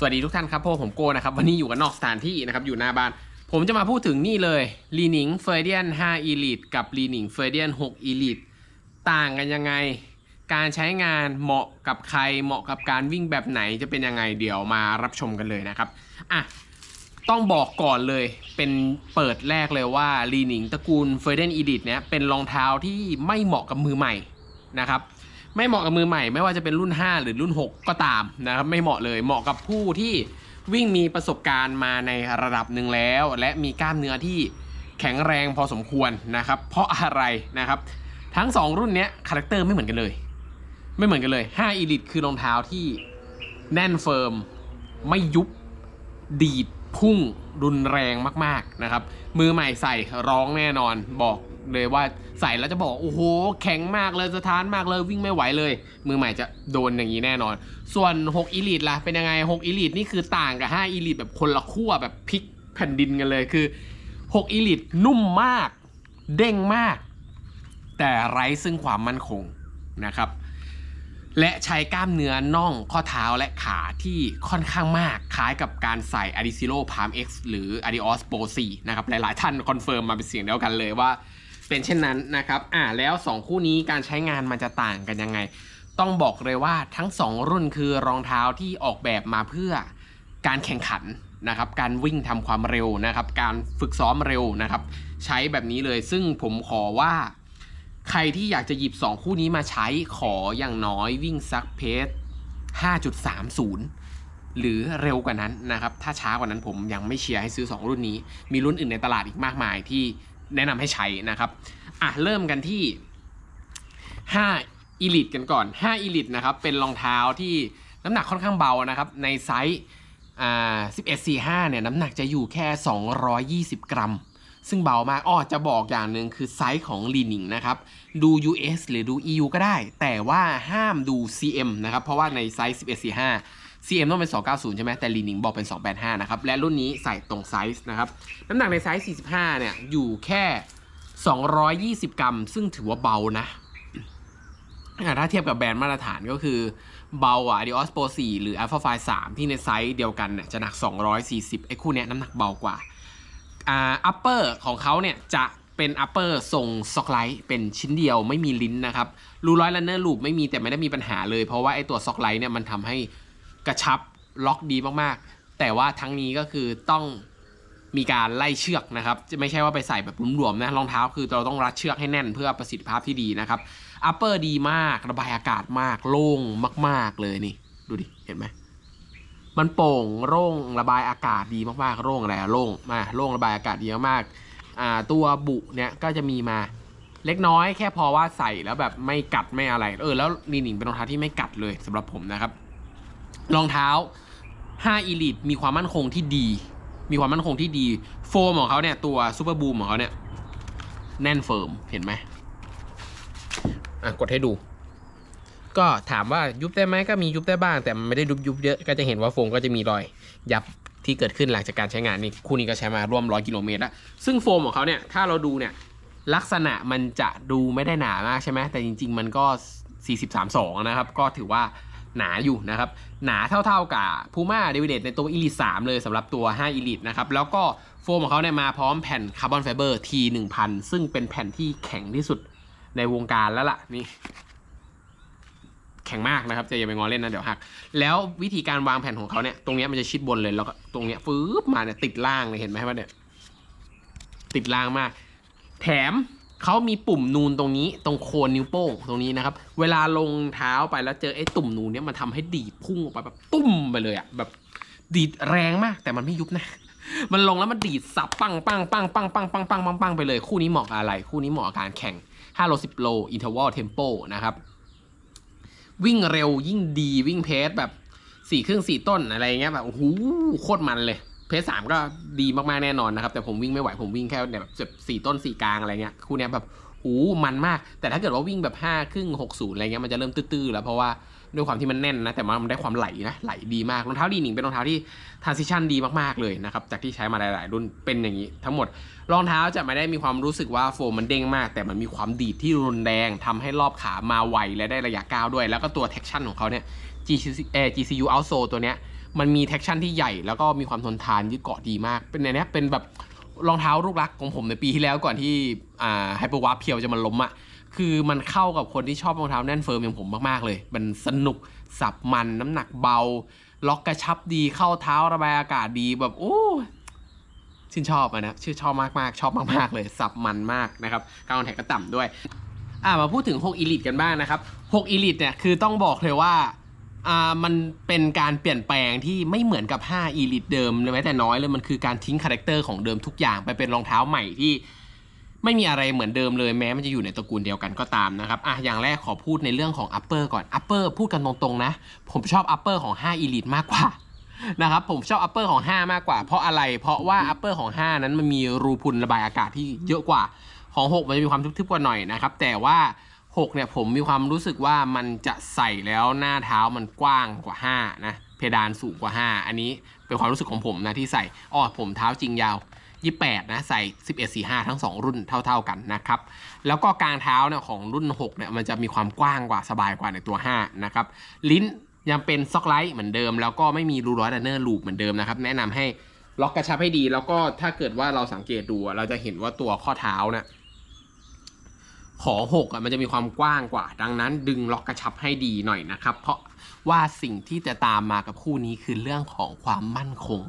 สวัสดีทุกท่านครับพวกผมโกนะครับ วันนี้อยู่กันนอกสถานที่นะครับ อยู่หน้าบ้าน ผมจะมาพูดถึงนี่เลยลีนิงเฟอร์เดียน5 Elite กับลีนิงเฟอร์เดียน6 Elite ต่างกันยังไง การใช้งานเหมาะกับใครเหมาะกับการวิ่งแบบไหนจะเป็นยังไงเดี๋ยวมารับชมกันเลยนะครับอะต้องบอกก่อนเลยเป็นเปิดแรกเลยว่าลีนิงตระกูลเฟอร์เดียนอีดิทเนี่ยเป็นรองเท้าที่ไม่เหมาะกับมือใหม่นะครับ ไม่เหมาะกับมือใหม่ ไม่ว่าจะเป็นรุ่น 5 หรือรุ่น 6 ก็ตามนะครับไม่เหมาะเลยเหมาะกับผู้ที่วิ่งมีประสบการณ์มาในระดับหนึ่งแล้ว และมีกล้ามเนื้อที่แข็งแรงพอสมควรนะครับ เพราะอะไรนะครับ ทั้ง 2 รุ่นเนี้ยคาแรคเตอร์ไม่เหมือนกันเลย ไม่เหมือนกันเลย5 Elite คือรองเท้าที่แน่นเฟิร์ม ไม่ยุบดีด พุ่งรุนแรงมากๆนะครับ มือใหม่ใส่ร้องแน่นอนบอกเลยว่าใส่แล้วจะบอกโอ้โหแข็งมากเลยสถานมากเลยวิ่งไม่ไหวเลย มือใหม่จะโดนอย่างนี้แน่นอน ส่วน6 Elite ล่ะเป็นยังไง6 Elite นี่คือต่างกับ5 Elite แบบคนละขั้วแบบพลิกแผ่นดินกันเลยคือ6 Elite นุ่มมาก เด้งมาก แต่ไร้ซึ่งความมั่นคงนะครับ และใช้กล้ามเนื้อน่องข้อเท้าและขาที่ค่อนข้างมากคล้ายกับการใส่ a d i s i l o Palm X หรือ Adios Pro 4นะครับหลายๆท่านคอนเฟิร์มมาเป็นเสียงเดียวกันเลยว่า เป็นเช่นนั้นนะครับอ่าแล้ว 2 คู่นี้การใช้งานมันจะต่างกันยังไง ต้องบอกเลยว่าทั้ง 2 รุ่นคือรองเท้าที่ออกแบบมาเพื่อการแข่งขันนะครับการวิ่งทำความเร็วนะครับ การฝึกซ้อมเร็วนะครับ ใช้แบบนี้เลยซึ่งผมขอว่า ใครที่อยากจะหยิบ 2 คู่นี้มาใช้ขออย่างน้อยวิ่งซักเพจ5.30 หรือเร็วกว่านั้นนะครับ ถ้าช้ากว่านั้นผมยังไม่เชียร์ให้ซื้อ 2 รุ่นนี้ มีรุ่นอื่นในตลาดอีกมากมายที่แนะนำให้ใช้นะครับอะเริ่มกันที่ 5 Elite กันก่อน 5 Elite นะครับ เป็นรองเท้าที่น้ำหนักค่อนข้างเบานะครับ ในไซส์อ่า1145เนี่ยน้ำหนักจะอยู่แค่ 220 กรัม ซึ่งเบามากอ้อจะบอกอย่างหนึ่งคือไซส์ของลีนิงนะครับ ดู US หรือดู EU ก็ได้ แต่ว่าห้ามดู CM นะครับ เพราะว่าในไซส์ 1145 CM ต้องเป็น 290 ใช่ไหมแต่ลีนิงบอกเป็น 285 นะครับ และรุ่นนี้ใส่ตรงไซส์นะครับ น้ำหนักในไซส์ 45 เนี่ย อยู่แค่ 220 กรัม ซึ่งถือว่าเบานะถ้าเทียบกับแบรนด์มาตรฐานก็คือเบากว่า Adios Pro 4 หรือ Alpha Fly 3ที่ในไซส์เดียวกันเนี่ยจะหนัก 240 ไอ้คู่เนี้ยน้ำหนักเบากว่า อ่า upper ของเขาเนี่ยจะเป็น upper ทรงซ็อกไลท์เป็นชิ้นเดียวไม่มีลิ้นนะครับรูร้อยลันเนอร์ลูปไม่มีแต่ไม่ได้มีปัญหาเลย เพราะว่าไอตัวซ็อกไลท์เนี่ยมันทำให้กระชับล็อกดีมากๆ แต่ว่าทั้งนี้ก็คือต้องมีการไล่เชือกนะครับ จะไม่ใช่ว่าไปใส่แบบหลวมๆนะรองเท้าคือเราต้องรัดเชือกให้แน่นเพื่อประสิทธิภาพที่ดีนะครับ upper ดีมากระบายอากาศมากโล่งมาก ๆเลยนี่ ดูดิ เห็นไหม มันโป่งโล่งระบายอากาศดีมากๆโล่งอะไรอะโล่งมาโล่งระบายอากาศดีมากๆอ่าตัวบุเนี่ยก็จะมีมาเล็กน้อยแค่พอว่าใส่แล้วแบบไม่กัดไม่อะไร เออแล้วนีหนิงเป็นรองเท้าที่ไม่กัดเลยสำหรับผมนะครับรองเท้า5 Elite มีความมั่นคงที่ดี มีความมั่นคงที่ดี โฟมของเขาเนี่ยตัวซูเปอร์บูมของเขาเนี่ยแน่นเฟิร์มเห็นไหมอะกดให้ดู ก็ถามว่ายุบได้ไหมก็มียุบได้บ้าง แต่มันไม่ได้ยุบยุบเยอะก็จะเห็นว่าโฟมก็จะมีรอยยับที่เกิดขึ้นหลังจากการใช้งานนี่คู่นี้ก็ใช้มาร่วมร้อยกิโลเมตรแล้วซึ่งโฟมของเขาเนี่ยถ้าเราดูเนี่ยลักษณะมันจะดูไม่ได้หนามากใช่ไหมแต่จริง ๆ มันก็ 43 2 นะครับ ก็ถือว่าหนาอยู่นะครับ หนาเท่าๆกับ Puma d e v i d ในตัวอ Elite 3 เลยสำหรับตัว 5 Elite นะครับ แล้วก็โฟมของเขาเนี่ยมาพร้อมแผ่นคาร์บอนไฟเบอร์ T 1000ซึ่งเป็นแผ่นที่แข็งที่สุดในวงการแล้วล่ะนี่ แข็งมากนะครับจะอย่าไปงอเล่นนะเดี๋ยวหัก แล้ววิธีการวางแผ่นของเขาเนี่ยตรงนี้มันจะชิดบนเลยแล้วก็ตรงนี้ฟืบมาเนี่ยติดล่างเลยเห็นไหมว่าเนี่ยติดล่างมาก แถมเขามีปุ่มนูนตรงนี้ตรงโคนนิ้วโป้งตรงนี้นะครับ เวลาลงเท้าไปแล้วเจอไอ้ตุ่มนูนเนี่ยมันทำให้ดีดพุ่งออกไปแบบตุ้มไปเลยอะแบบดีดแรงมาก แต่มันไม่ยุบนะ มันลงแล้วมันดีดสับปังปังปังปังปังปังปังปังปังไปเลยคู่นี้เหมาะอะไร คู่นี้เหมาะกับการแข่ง5โล10โลอินเทอร์วอลเทมโปนะครับ วิ่งเร็วยิ่งดีวิ่งเพสแบบสี่ครึ่งสี่ต้นอะไรเงี้ยแบบโอ้โหโคตรมันเลย เพสสามก็ดีมากๆแน่นอนนะครับ แต่ผมวิ่งไม่ไหวผมวิ่งแค่แบบสี่ต้นสี่กลางอะไรเงี้ยคู่นี้แบบ โอ้มันมาก แต่ถ้าเกิดว่าวิ่งแบบห้าครึ่งหกศูนย์อะไรเงี้ยมันจะเริ่มตื้อๆแล้วเพราะว่าด้วยความที่มันแน่นนะแต่มันได้ความไหลนะไหลดีมากรองเท้าดีหนิงเป็นรองเท้าที่ทรานซิชันดีมากๆเลยนะครับจากที่ใช้มาหลาย ๆ รุ่นเป็นอย่างนี้ ทั้งหมดรองเท้าจะไม่ได้มีความรู้สึกว่าโฟมมันเด้งมาก แต่มันมีความดีดที่รุนแรงทำให้รอบขามาไวและได้ระยะก้าวด้วย แล้วก็ตัว traction ของเขาเนี่ย GCU เอ GCU outsole ตัวเนี้ยมันมีแท็กชั่นที่ใหญ่แล้วก็มีความทนทานยึดเกาะดีมาก เป็นในนี้เป็นแบบ รองเท้าลูกรักของผมในปีที่แล้วก่อนที่อ่าไฮเปอร์วาร์ปเพียวจะมาล้มอะ่ะคือมันเข้ากับคนที่ชอบรองเท้าแน่นเฟิร์มอย่างผมมาก ๆ เลย มันสนุกสับมันน้ำหนักเบา ล็อกกระชับดีเข้าเท้าระบายอากาศดีแบบโอ้ชื่นชอบอะนะชื่นชอบมากๆ ชอบมากๆเลย สับมันมากนะครับการคอนแทคก็ต่ำด้วยอ่ามาพูดถึง6 Elite กันบ้างนะครับ6 Elite เนี่ยคือต้องบอกเลยว่า อ่ามันเป็นการเปลี่ยนแปลงที่ไม่เหมือนกับ 5 Elite เดิมเลยแม้แต่น้อยเลยมันคือการทิ้งคาแรคเตอร์ของเดิมทุกอย่างไปเป็นรองเท้าใหม่ที่ ไม่มีอะไรเหมือนเดิมเลยแม้มันจะอยู่ในตระกูลเดียวกันก็ตามนะครับอะอย่างแรกขอพูดในเรื่องของ upper ก่อน upper พูดกันตรงๆนะ ผมชอบ upper ของ 5 elite มากกว่านะครับผมชอบ upper ของ 5 มากกว่า เพราะอะไรเพราะว่า upper ของ 5 นั้นมันมีรูพุนระบายอากาศที่เยอะกว่าของ 6 มันจะมีความทึบๆกว่าหน่อยนะครับแต่ว่า 6เนี่ยผมมีความรู้สึกว่ามันจะใส่แล้วหน้าเท้ามันกว้างกว่า 5 นะ เพดานสูงกว่า 5 อันนี้เป็นความรู้สึกของผมนะที่ใส่อ้อผมเท้าจริงยาว 28 นะ ใส่ 11 45 ทั้ง 2 รุ่นเท่า ๆกันนะครับ แล้วก็กลางเท้าเนี่ยของรุ่น 6 เนี่ยมันจะมีความกว้างกว่าสบายกว่าในตัว 5 นะครับ ลิ้นยังเป็นซ็อกไลท์เหมือนเดิม แล้วก็ไม่มีรูร้อยดันเนอร์ลูปเหมือนเดิมนะครับ แนะนำให้ล็อกกระชับให้ดี แล้วก็ถ้าเกิดว่าเราสังเกตดูเราจะเห็นว่าตัวข้อเท้าเนี่ย ขอหกอะมันจะมีความกว้างกว่า ดังนั้นดึงล็อกกระชับให้ดีหน่อยนะครับ เพราะว่าสิ่งที่จะตามมากับคู่นี้คือเรื่องของความมั่นคง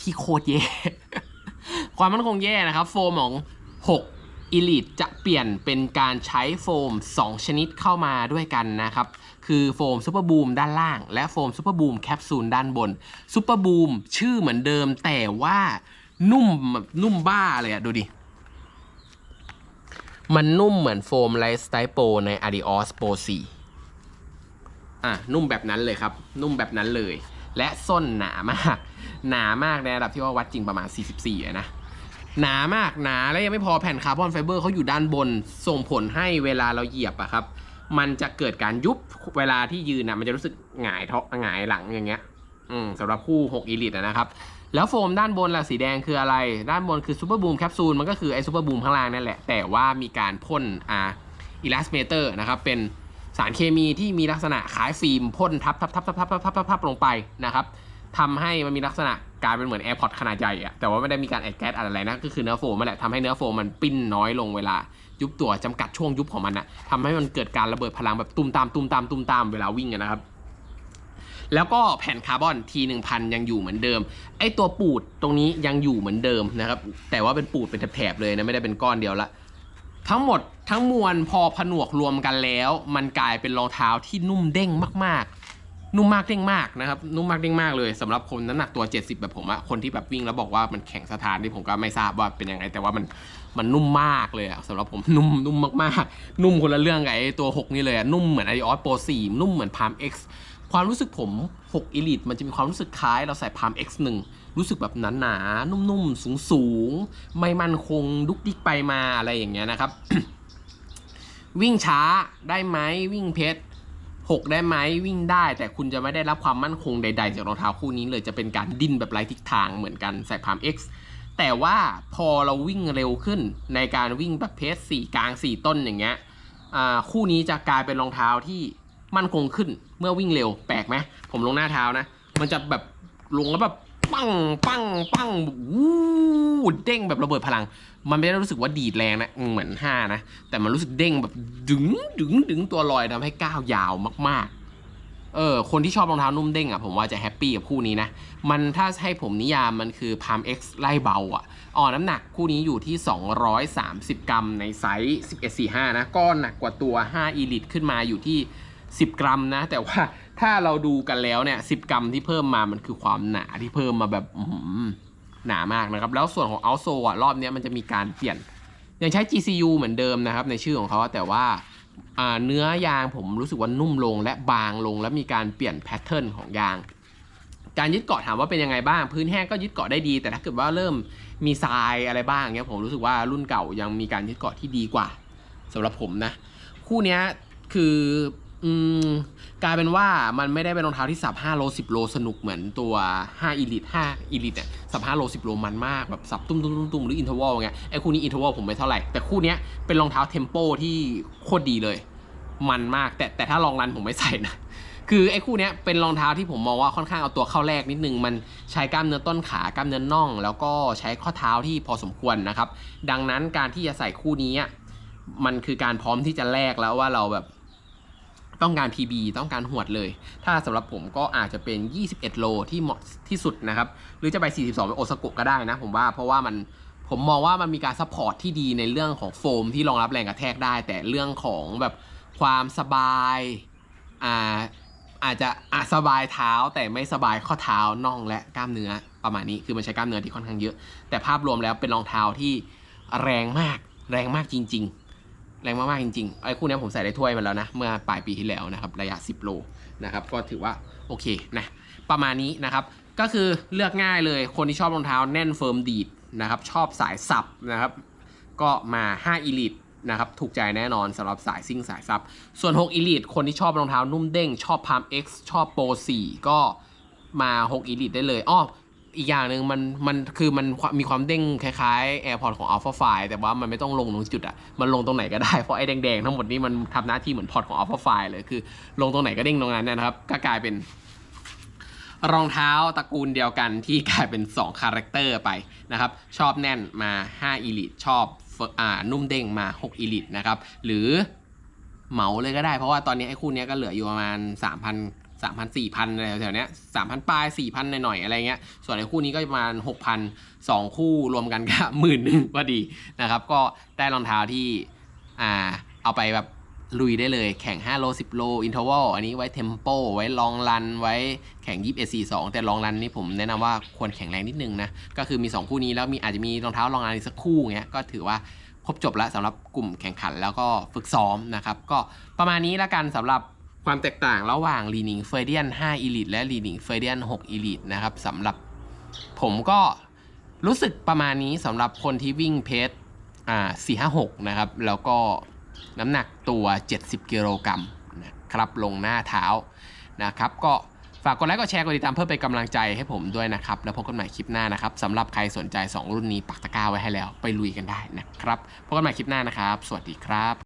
ที่โคตรแย่ ความมั่นคงแย่นะครับ โฟมของ6 Elite จะเปลี่ยนเป็นการใช้โฟม 2 ชนิดเข้ามาด้วยกันนะครับ คือโฟมซูเปอร์บูมด้านล่าง และโฟมซูเปอร์บูมแคปซูลด้านบนซูเปอร์บูมชื่อเหมือนเดิมแต่ว่านุ่มนุ่มบ้าเลยอะดูดิ มันนุ่มเหมือนโฟมไลท์สไตล์โปใน Adios Pro 4อะ นุ่มแบบนั้นเลยครับ นุ่มแบบนั้นเลย และส้นหนามาก หนามากในระดับที่ว่าวัดจริงประมาณ 44นะ หนามาก หนาแล้วยังไม่พอแผ่นคาร์บอนไฟเบอร์เขาอยู่ด้านบน ส่งผลให้เวลาเราเหยียบอะครับ มันจะเกิดการยุบเวลาที่ยืนอะมันจะรู้สึกหงายท้องหงายหลังอย่างเงี้ย อืมสำหรับคู่6อีลิตนะครับ แล้วโฟมด้านบนล่ะสีแดงคืออะไร ด้านบนคือซูเปอร์บูมแคปซูลมันก็คือไอซูเปอร์บูมข้างล่างนั่นแหละ แต่ว่ามีการพ่นอ่าอิลาสเมเตอร์นะครับ เป็นสารเคมีที่มีลักษณะคล้ายฟิล์มพ่นทับทับทับทับทับทับทับทับทับลงไปนะครับทำให้มันมีลักษณะกลายเป็นเหมือน AirPods ขนาดใหญ่อะแต่ว่าไม่ได้มีการแอดแก๊สอะไรนะก็คือเนื้อโฟมนั่นแหละทำให้เนื้อโฟมมันปิ้นน้อยลงเวลา ยุบตัวจำกัดช่วงยุบของมันอะทำให้มันเกิดการระเบิดพลังแบบตุ้มตามตุ้มตามตุ้มตามเวลาวิ่งอะนะครับ แล้วก็แผ่นคาร์บอน T1000 ยังอยู่เหมือนเดิม ไอตัวปูดตรงนี้ยังอยู่เหมือนเดิมนะครับ แต่ว่าเป็นปูดเป็นแถบๆเลยนะไม่ได้เป็นก้อนเดียวละ ทั้งหมดทั้งมวลพอผนวกรวมกันแล้ว มันกลายเป็นรองเท้าที่นุ่มเด้งมากๆ นุ่มมากเด้งมากนะครับ นุ่มมากเด้งมากเลยสำหรับคนน้ำหนักตัว 70 แบบผมอะคนที่แบบวิ่งแล้วบอกว่ามันแข็งสถานที่ผมก็ไม่ทราบว่าเป็นยังไงแต่ว่ามันมันนุ่มมากเลยอะสำหรับผมนุ่มนุ่มมากๆ นุ่มคนละเรื่องกับไอตัว 6 นี่เลยอะนุ่มเหมือน Adios Pro 4นุ่มเหมือน Palm X ความรู้สึกผม 6 Elite มันจะมีความรู้สึกคล้ายเราใส่ Palm X1 รู้สึกแบบหนาๆนุ่มๆ สูงๆ ไม่มั่นคงดุกดิกไปมาอะไรอย่างเงี้ยนะครับ วิ่งช้าได้ไหมวิ่งเพชรหกได้ไหมวิ่งได้ แต่คุณจะไม่ได้รับความมั่นคงใด ๆ จากรองเท้าคู่นี้เลยจะเป็นการดิ้นแบบไร้ทิศทางเหมือนกันใส่พาม X แต่ว่าพอเราวิ่งเร็วขึ้นในการวิ่งแบบเพสสี่กลางสี่ต้นอย่างเงี้ยคู่นี้จะกลายเป็นรองเท้าที่ มั่นคงขึ้นเมื่อวิ่งเร็วแปลกไหมผมลงหน้าเท้านะ มันจะแบบลงแล้วแบบปังปังปังวู้เด้งแบบระเบิดพลัง มันไม่ได้รู้สึกว่าดีดแรงนะเหมือนห้านะ แต่มันรู้สึกเด้งแบบดึงดึงดึงตัวลอยทำให้ก้าวยาวมากๆ เออคนที่ชอบรองเท้านุ่มเด้งอะผมว่าจะแฮปปี้กับคู่นี้นะ มันถ้าให้ผมนิยามมันคือ Palm X ไล่เบาอะอ๋อน้ำหนักคู่นี้อยู่ที่ 230 กรัมในไซส์ 1145 นะ ก็หนักกว่าตัว 5 Elite ขึ้นมาอยู่ที่ 10 กรัมนะ แต่ว่าถ้าเราดูกันแล้วเนี่ย10กรัมที่เพิ่มมามันคือความหนาที่เพิ่มมาแบบหนามากนะครับ แล้วส่วนของ o u t s o อะรอบนี้มันจะมีการเปลี่ยน ยังใช้ GCU เหมือนเดิมนะครับ ในชื่อของเขาแต่ว่าเนื้อยางผมรู้สึกว่านุ่มลงและบางลง และมีการเปลี่ยนแพทเทิร์นของยางการยึดเกาะถามว่าเป็นยังไงบ้าง พื้นแห้งก็ยึดเกาะได้ดี แต่ถ้าเกิดว่าเริ่มมีทรายอะไรบ้างเนี้ยผมรู้สึกว่ารุ่นเก่ายังมีการยึดเกาะที่ดีกว่าสำหรับผมนะ คู่นี้คือ อืมกลายเป็นว่ามันไม่ได้เป็นรองเท้าที่สับ5โล10 โลสนุกเหมือนตัว5 Elite 5 Elite เนี่ยสับ5โล10 โลมันมากแบบสับตุ้มตุ้มตุ้มตุ้มหรืออินทอร์วอลเงี้ยไอ้คู่นี้อินทอร์วอลผมไม่เท่าไหร่ แต่คู่นี้เป็นรองเท้าเทมโปที่โคตรดีเลย มันมากแต่แต่ถ้าลองรันผมไม่ใส่นะคือไอ้คู่นี้เป็นรองเท้าที่ผมมองว่าค่อนข้างเอาตัวเข้าแรกนิดนึง มันใช้กล้ามเนื้อต้นขากล้ามเนื้อน่อง แล้วก็ใช้ข้อเท้าที่พอสมควรนะครับ ดังนั้นการที่จะใส่คู่นี้มันคือการพร้อมที่จะแลกแล้วว่าเราแบบ ต้องการ PB ต้องการหวดเลย ถ้าสำหรับผมก็อาจจะเป็น 21 โลที่เหมาะที่สุดนะครับ หรือจะไป 42เป็นโอซากุก็ได้นะ ผมว่าเพราะว่ามันผมมองว่ามันมีการซัพพอร์ตที่ดีในเรื่องของโฟมที่รองรับแรงกระแทกได้ แต่เรื่องของแบบความสบายอ่าอาจจะอาสบายเท้าแต่ไม่สบายข้อเท้าน่องและกล้ามเนื้อประมาณนี้คือมันใช้กล้ามเนื้อที่ค่อนข้างเยอะ แต่ภาพรวมแล้วเป็นรองเท้าที่แรงมากแรงมากจริง ๆ แรงมากๆจริงๆไอ้คู่นี้ผมใส่ได้ถ้วยมาแล้วนะ เมื่อปลายปีที่แล้วนะครับ ระยะ 10 โลนะครับก็ถือว่าโอเคนะประมาณนี้นะครับ ก็คือเลือกง่ายเลยคนที่ชอบรองเท้าแน่นเฟิร์มดีดนะครับชอบสายสับนะครับ ก็มา5 Elite นะครับถูกใจแน่นอนสำหรับสายซิ่งสายซับ ส่วน 6 Elite คนที่ชอบรองเท้านุ่มเด้ง ชอบ Palm X ชอบ Pro 4 ก็มา 6 Elite ได้เลยอ้อ อีกอย่างหนึ่งมันมันคือมันมีความเด้งคล้ายๆ AirPods ของ Alpha f i แต่ว่ามันไม่ต้องลงตรงจุดอะมันลงตรงไหนก็ได้เพราะไอ้แดงๆทั้งหมดนี้มันทำหน้าที่เหมือนพอร์ตของ Alpha f i เลยคือ ลงตรงไหนก็เด้งตรงนั้นนะครับ ก็กลายเป็น รองเท้าตระกูลเดียวกันที่กลายเป็น 2 คาแรคเตอร์ไปนะครับ ชอบแน่นมา 5 Elite ชอบอ่านุ่มเด้งมา 6 Elite นะครับ หรือเหมาเลยก็ได้เพราะว่าตอนนี้ไอ้คู่นี้ก็เหลืออยู่ประมาณ 3,000 3,000 4,000อะไรแถวๆเนี้ย3,000ปลาย4,000หน่อยๆอะไรเงี้ย ส่วนไอ้คู่นี้ก็ประมาณ6,000 2คู่รวมกันก็หมื่นหนึ่งพอดีนะครับ ก็ได้รองเท้าที่อ่าเอาไปแบบลุยได้เลยแข่ง 5 โล 10 โล อินเทอร์วัลอันนี้ไว้เทมโปไว้ลองรัน ไว้แข่ง21 42แต่ลองรันนี่ผมแนะนำว่าควรแข่งแรงนิดนึงนะ ก็คือมี 2 คู่นี้แล้วมีอาจจะมีรองเท้าลองรันอีกสักคู่เงี้ยก็ถือว่าครบจบแล้วสำหรับกลุ่มแข่งขันแล้วก็ฝึกซ้อมนะครับ ก็ประมาณนี้ละกันสำหรับ ความแตกต่างระหว่าง l e a n i n g f e r d i a n 5 Elite และ l e a n i n g f e r d i a n 6 Elite นะครับสำหรับผมก็รู้สึกประมาณนี้สำหรับคนที่วิ่งเพจอ่า456 นะครับ แล้วก็น้ำหนักตัว 70 กิโลกรัมนะครับลงหน้าเท้านะครับ ก็ฝากกดไลค์กดแชร์กดติดตามเพื่อเป็นกำลังใจให้ผมด้วยนะครับ แล้วพบกันใหม่คลิปหน้านะครับสำหรับใครสนใจ 2 รุ่นนี้ปักตะกร้าไว้ให้แล้วไปลุยกันได้นะครับพบกันใหม่คลิปหน้านะครับ สวัสดีครับ